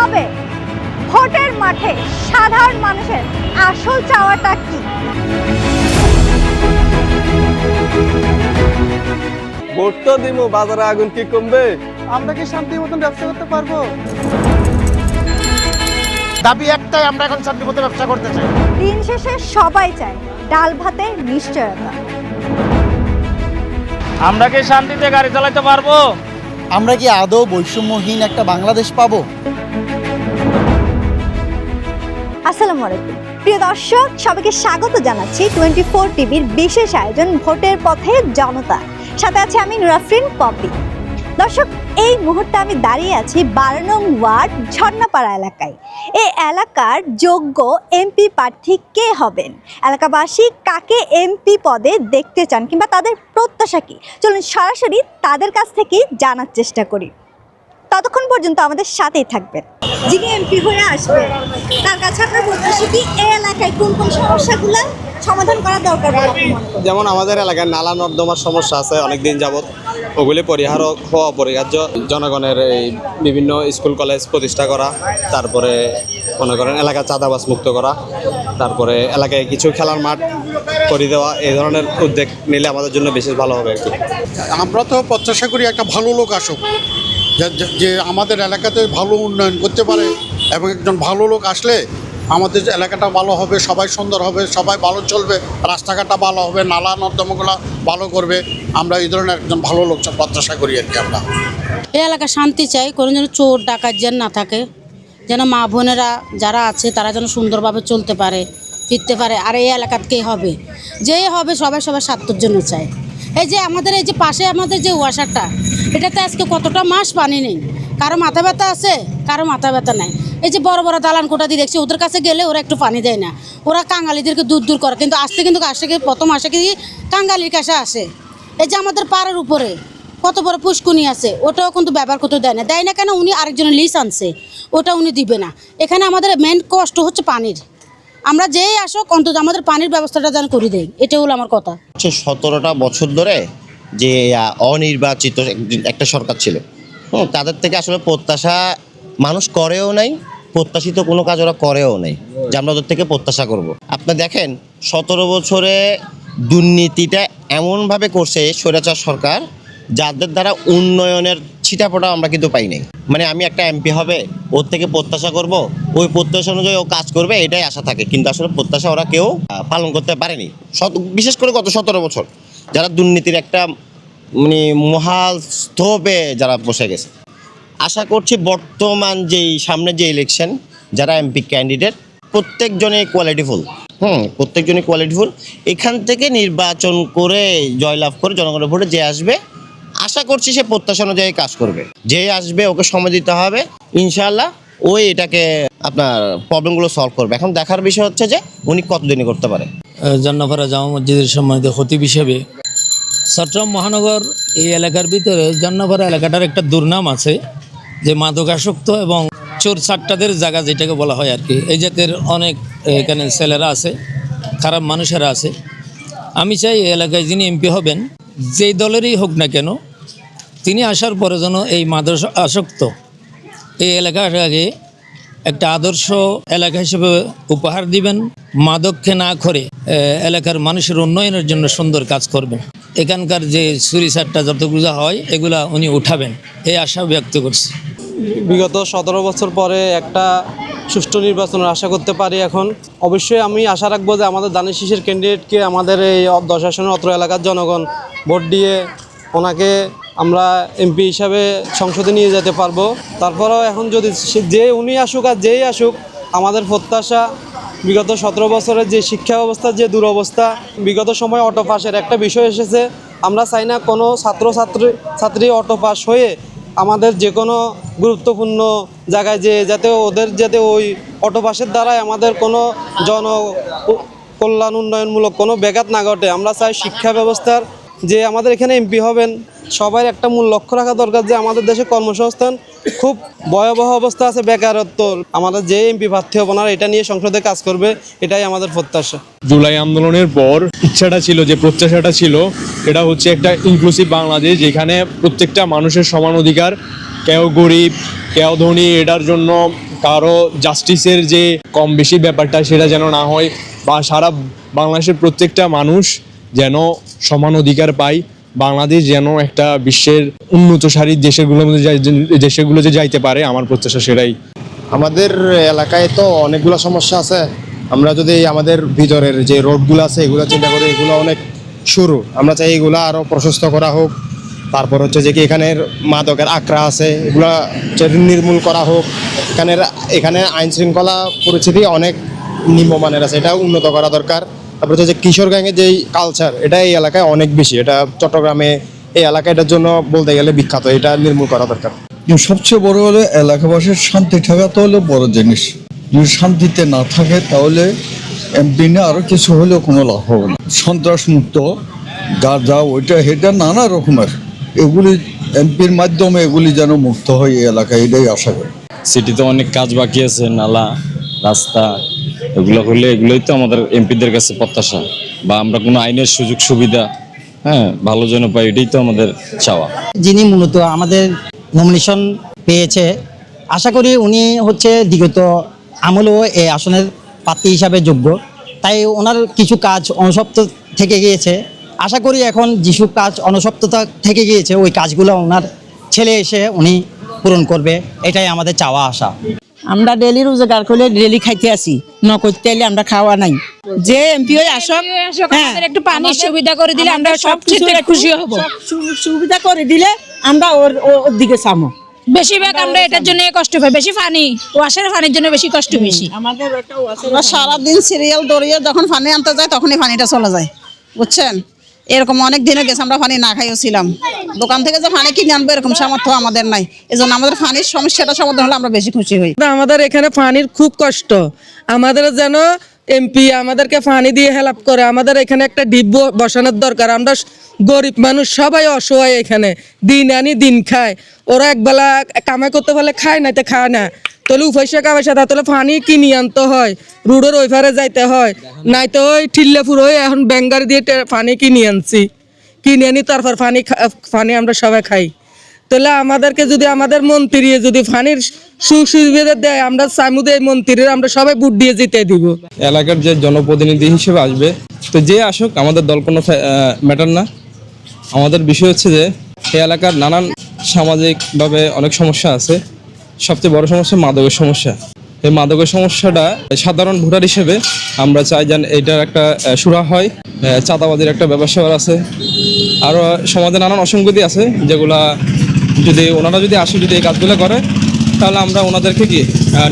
তবে ভোটের মাঠে সাধারণ মানুষের আসল চাওয়াটা কি? ভোট তো দিব বাজারে আগুন কি কমবে? আমরা কি শান্তি মতন ব্যবসা করতে পারব? দাবি একটাই আমরা এখন শান্তি মতো ব্যবসা করতে চাই। দিন শেষে সবাই চায় ডাল ভাতে নিশ্চয়তা। আমরা কি শান্তিতে গাড়ি চালাতে পারব? আমরা কি আদৌ বৈষম্যহীন একটা বাংলাদেশ পাবো? আসসালামু আলাইকুম। প্রিয় দর্শক, সবাইকে স্বাগত জানাচ্ছি টোয়েন্টি ফোর টিভির বিশেষ আয়োজন ভোটের পথে জনতা। সাথে আছে আমি নুরাফরিন পপি। দর্শক, এই মুহূর্তে আমি দাঁড়িয়ে আছি বারো নং ওয়ার্ড, ঝর্ণাপাড়া এলাকায়। এই এলাকার যোগ্য এমপি প্রার্থী কে হবেন? এলাকাবাসী কাকে এমপি পদে দেখতে চান কিংবা তাদের প্রত্যাশা কী? চলুন সরাসরি তাদের কাছ থেকেই জানার চেষ্টা করি। ততক্ষণ পর্যন্ত আমাদের সাথেই থাকবেন। যিনি এমপি হয়ে আসবেন তার কাছে আপনার প্রত্যাশা কি এই এলাকায় কোন কোন সমস্যাগুলো সমাধান করা দরকার বলে আপনি মনে করেন? যেমন আমাদের এলাকায় নালা নর্দমার সমস্যা আছে অনেক দিন যাবত ওগুলি পরিহার হওয়া অপরিহার্য। জনগণের এই বিভিন্ন স্কুল কলেজ প্রতিষ্ঠা করা তারপরে মনে করেন এলাকা চাঁদাবাস মুক্ত করা তারপরে এলাকায় কিছু খেলার মাঠ করে দেওয়া এই ধরনের উদ্যোগ নিলে আমাদের জন্য বিশেষ ভালো হবে আর কি। আমরা তো প্রত্যাশা করি একটা ভালো লোক আসুক। যে- আমাদের এলাকাতে ভালো উন্নয়ন করতে পারে এবং একজন ভালো লোক আসলে আমাদের এলাকাটা ভালো হবে, সবাই সুন্দর হবে, সবাই ভালো চলবে, রাস্তাঘাটটা ভালো হবে, নালা নর্দমাগুলো ভালো করবে, আমরা এই ধরনের একজন ভালো লোক প্রত্যাশা করি আর কি আমরা। এই এলাকা শান্তি চাই, কোনো যেন চোর, ডাকাত যেন না থাকে, যেন মা বোনেরা যারা আছে তারা যেন সুন্দরভাবে চলতে পারে, ফিরতে পারে, আর এই এলাকাত হবে। যেই হবে সবাই সবার স্বার্থের জন্য চায়। এই যে আমাদের এই যে পাশে আমাদের যে ওয়াশারটা, এটাতে আজকে কতটা মাস পানি নেই? কারও মাথা ব্যথা আছে, কারও মাথা ব্যথা নাই। এই যে বড় বড় দালান কোটা দিয়ে দেখছি, ওদের কাছে গেলে ওরা একটু পানি দেয় না। ওরা কাঙালিদেরকে দূর দূর করে, কিন্তু আসতে কিন্তু আসে প্রথম আসে কি কাঙ্গালির কাছে আসে? এই যে আমাদের পাড়ের উপরে কত বড় পুষ্কুনি আছে, ওটাও কিন্তু ব্যবহার করতে দেয় না। দেয় না কেন? উনি আরেকজনের লিস আনছে, ওটা উনি দিবে না। এখানে আমাদের মেন কষ্ট হচ্ছে পানির। আমরা যেই আসুক, অন্তত আমাদের পানির ব্যবস্থাটা যেন করে দেয় এটা হলো আমার কথা। হচ্ছে সতেরোটা বছর ধরে যে অনির্বাচিত একটা সরকার ছিল হুম, তাদের থেকে আসলে প্রত্যাশা মানুষ করেও নাই প্রত্যাশিত কোনো কাজ ওরা করেও নাই যে আমরা ওদের থেকে প্রত্যাশা করব। আপনি দেখেন সতেরো বছরে দুর্নীতিটা এমনভাবে করছে স্বৈরাচার সরকার যাদের দ্বারা উন্নয়নের ছিটাফোটা আমরা কিন্তু পাই নাই। মানে আমি একটা এমপি হবে, ওর থেকে প্রত্যাশা করব, ওই প্রত্যাশা অনুযায়ী ও কাজ করবে, এটাই আশা থাকে। কিন্তু আসলে প্রত্যাশা ওরা কেউ পালন করতে পারেনি। বিশেষ করে গত সতেরো বছর, যারা দুর্নীতির একটা মানে মহাল স্তূপে যারা বসে গেছে। আশা করছি বর্তমান যেই, সামনে যে ইলেকশন যারা এমপি ক্যান্ডিডেট প্রত্যেকজনে কোয়ালিটিফুল হুম, প্রত্যেকজনই কোয়ালিটিফুল এখান থেকে নির্বাচন করে, জয়লাভ করে, জনগণের ভোটে যে আসবে আশা করছি সে প্রত্যাশা অনুযায়ী কাজ করবে। যে আসবে, ওকে সময় দিতে হবে। ইনশাআল্লাহ ওই এটাকে আপনার প্রবলেমগুলো সলভ করবে। এখন দেখার বিষয় হচ্ছে যে উনি কতদিনে করতে পারে। জান্নাপাড়া জামা মসজিদের সম্মানিত খতিব হিসেবে চট্টগ্রাম মহানগর এই এলাকার ভিতরে জান্নাপাড়া এলাকাটার একটা দুর্নাম আছে, যে মাদকাসক্ত এবং চোর চাট্টাদের জায়গা যেটাকে বলা হয় আর কি। এই জাতের অনেক এখানে ছেলেরা আছে, খারাপ মানুষেরা আছে। আমি চাই এলাকায় যিনি এমপি হবেন, যেই দলেরই হোক না কেন তিনি আসার পরে যেন এই মাদক আসক্ত। এই এলাকাটাকে একটা আদর্শ এলাকা হিসেবে উপহার দিবেন, মাদককে না করে এলাকার মানুষের উন্নয়নের জন্য সুন্দর কাজ করবেন। এখানকার যে চুরি চারটা যতগুলো হয়, এগুলা উনি উঠাবেন। এই আশা ব্যক্ত করছি। বিগত সতেরো বছর পরে একটা সুষ্ঠু নির্বাচনের আশা করতে পারি এখন। অবশ্যই আমি আশা রাখব যে আমাদের দানের শীষের ক্যান্ডিডেটকে আমাদের এই দশ আসনের অত্র এলাকার জনগণ ভোট দিয়ে ওনাকে আমরা এমপি হিসাবে সংসদে নিয়ে যেতে পারব। তারপরেও এখন যদি যে উনি আসুক আর যেই আসুক, আমাদের প্রত্যাশা বিগত সতেরো বছরের যে শিক্ষা ব্যবস্থার যে দুরবস্থা, বিগত সময় অটো পাসের একটা বিষয় এসেছে। আমরা চাই না কোনো ছাত্র ছাত্রী ছাত্রী অটো হয়ে আমাদের যে কোনো গুরুত্বপূর্ণ জায়গায় যে যাতে ওদের যাতে ওই অটো পাসের দ্বারাই আমাদের কোনো জন কল্যাণ উন্নয়নমূলক কোনো ব্যাঘাত না ঘটে। আমরা চাই শিক্ষা ব্যবস্থার যে আমাদের এখানে এমপি হবেন সবাই একটা মূল লক্ষ্য রাখা দরকার যে আমাদের দেশে কর্মসংস্থান খুব ভয়াবহ অবস্থা আছে, বেকারত্ব। আমাদের যে এমপি প্রার্থী হব না, এটা নিয়ে সংসদে কাজ করবে, এটাই আমাদের প্রত্যাশা। জুলাই আন্দোলনের পর ইচ্ছাটা ছিল, যে প্রত্যাশাটা ছিল, এটা হচ্ছে একটা ইনক্লুসিভ বাংলাদেশ, যেখানে প্রত্যেকটা মানুষের সমান অধিকার, কেউ গরিব, কেউ ধনী, এটার জন্য কারও জাস্টিসের যে কম বেশি ব্যাপারটা, সেটা যেন না হয়, বা সারা বাংলাদেশের প্রত্যেকটা মানুষ যেন সমান অধিকার পাই। বাংলাদেশ যেন একটা বিশ্বের উন্নত সারির দেশগুলোর মধ্যে দেশগুলো যে যাইতে পারে, আমার প্রত্যাশা সেটাই। আমাদের এলাকায় তো অনেকগুলো সমস্যা আছে। আমরা যদি আমাদের ভিতরের যে রোডগুলো আছে, এগুলো চিন্তা করি, এগুলো অনেক শুরু আমরা চাই এগুলো আরও প্রশস্ত করা হোক। তারপর হচ্ছে যে কি এখানের মাদকের আঁকড়া আছে, এগুলো নির্মূল করা হোক। এখানের এখানে আইন শৃঙ্খলা পরিস্থিতি অনেক নিম্নমানের আছে এটা উন্নত করা দরকার। তারপর হচ্ছে যে কিশোর গ্যাংয়ের যেই কালচার এটা এই এলাকায় অনেক বেশি। এটা চট্টগ্রামে এই এলাকা এটার জন্য বলতে গেলে বিখ্যাত এটা নির্মূল করা দরকার। কিন্তু সবচেয়ে বড় হলো এলাকাবাসীর শান্তি থাকাতে হলো বড় জিনিস। যদি শান্তিতে না থাকে তাহলে এমপি না আরও কিছু হলেও কোনো লাভ হবে না। সন্ত্রাস মুক্ত যা যা ওইটা সেটা নানা রকমের। এগুলি এমপির মাধ্যমে এগুলি যেন মুক্ত হয় এই এলাকায় এটাই আশা করি। সিটিতে অনেক কাজ বাকি আছে নালা রাস্তা। এগুলো হলে এগুলোই তো আমাদের এমপিদের কাছে প্রত্যাশা। বা আমরা কোনো আইনের সুযোগ সুবিধা হ্যাঁ ভালো যেন পাই, এটাই তো আমাদের চাওয়া। যিনি মূলত আমাদের নমিনেশন পেয়েছে, আশা করি উনি হচ্ছে বিগত আমলেও এই আসনের প্রার্থী হিসাবে যোগ্য। তাই ওনার কিছু কাজ অনসপ্ত থেকে গিয়েছে। আশা করি এখন যেসব কাজ অনসপ্ততা থেকে গিয়েছে, ওই কাজগুলো ওনার ছেলে এসে উনি পূরণ করবে, এটাই আমাদের চাওয়া আশা। আমরা ডেলি রোজগার করলে ডেলি খাইতে আসি। ন করতে এলে আমরা খাওয়া নাই। যে এমপি হয়ে আসক হ্যাঁ, একটু পানির সুবিধা করে দিলে আমরা সব ক্ষেত্রে খুশি হব। সুবিধা করে দিলে আমরা ওর ওর- ওর দিকে সামো বেশিরভাগ আমরা এটার জন্য কষ্ট পাই। বেশি পানি ওয়াশের পানির জন্য বেশি কষ্ট বেশি। আমাদের সারাদিন সিরিয়াল দৌড়িয়ে যখন পানি আনতে যায় তখনই পানিটা চলে যায়। বুঝছেন? এরকম অনেক দিনে গেছে আমরা পানি না খাইও ছিলাম। দোকান থেকে যে পানি কিনে আনব এরকম সামর্থ্য আমাদের নাই। এজন্য আমাদের পানির সমস্যাটা সমাধান হলে আমরা বেশি খুশি হই। আমাদের এখানে পানির খুব কষ্ট। আমাদের যেন এমপি আমাদেরকে পানি দিয়ে হেল্প করে। আমাদের এখানে একটা ডিপ বসানোর দরকার। আমরা গরিব মানুষ, সবাই অসহায় এখানে। দিন আনি, দিন খায়। ওরা একবেলা কামাই করতে পারলে খায় না, তো খায় না। তাহলে পয়সা কামাইসা তাহলে পানি কিনি আনতে হয়। রোডের ওই পারে যাইতে হয়। নাই তো ওই ঠিল্লাপুর হয়ে এখন ব্যাঙ্গার দিয়ে পানি কিনে আনছি। কিনে আনি, তারপর পানি পানি আমরা সবাই খাই। তাহলে আমাদেরকে যদি আমাদের মন্ত্রী যদি পানির সুবিধা দেয়, আমরা সামুদে মন্ত্রীর আমরা সবাই বুট দিয়ে জিতে দিব। এলাকার যে জনপ্রতিনিধি হিসেবে আসবে, তো যে আসুক, আমাদের দল কোনো ম্যাটার না। আমাদের বিষয় হচ্ছে যে এই এলাকার নানান সামাজিকভাবে অনেক সমস্যা আছে। সবচেয়ে বড় সমস্যা মাদকের সমস্যা। এই মাদকের সমস্যাটা সাধারণ ভোটার হিসেবে আমরা চাই যেন এটার একটা সুরা হয়। চাঁদাবাজির একটা ব্যবসা আছে। আরও সমাজে নানান অসঙ্গতি আছে, যেগুলা যদি ওনারা যদি আসে, যদি এই কাজগুলো করে, তাহলে আমরা ওনাদেরকে গিয়ে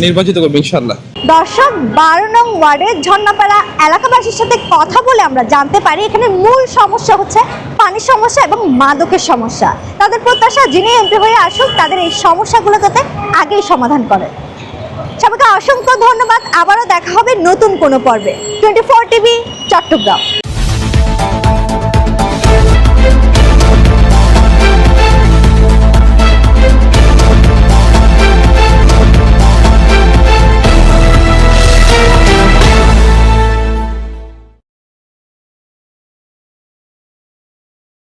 নির্বাচিত করব ইনশাল্লাহ দর্শক, বারো নং ওয়ার্ডের ঝর্ণাপাড়া এলাকাবাসীর সাথে কথা বলে আমরা জানতে পারি, এখানে মূল সমস্যা হচ্ছে পানির সমস্যা এবং মাদকের সমস্যা। তাদের প্রত্যাশা, যিনি এমপি হয়ে আসুক, তাদের এই সমস্যাগুলো যাতে আগেই সমাধান করে। সবাইকে অসংখ্য ধন্যবাদ। আবারও দেখা হবে নতুন কোনো পর্বে। Twenty four TV, Chattogram.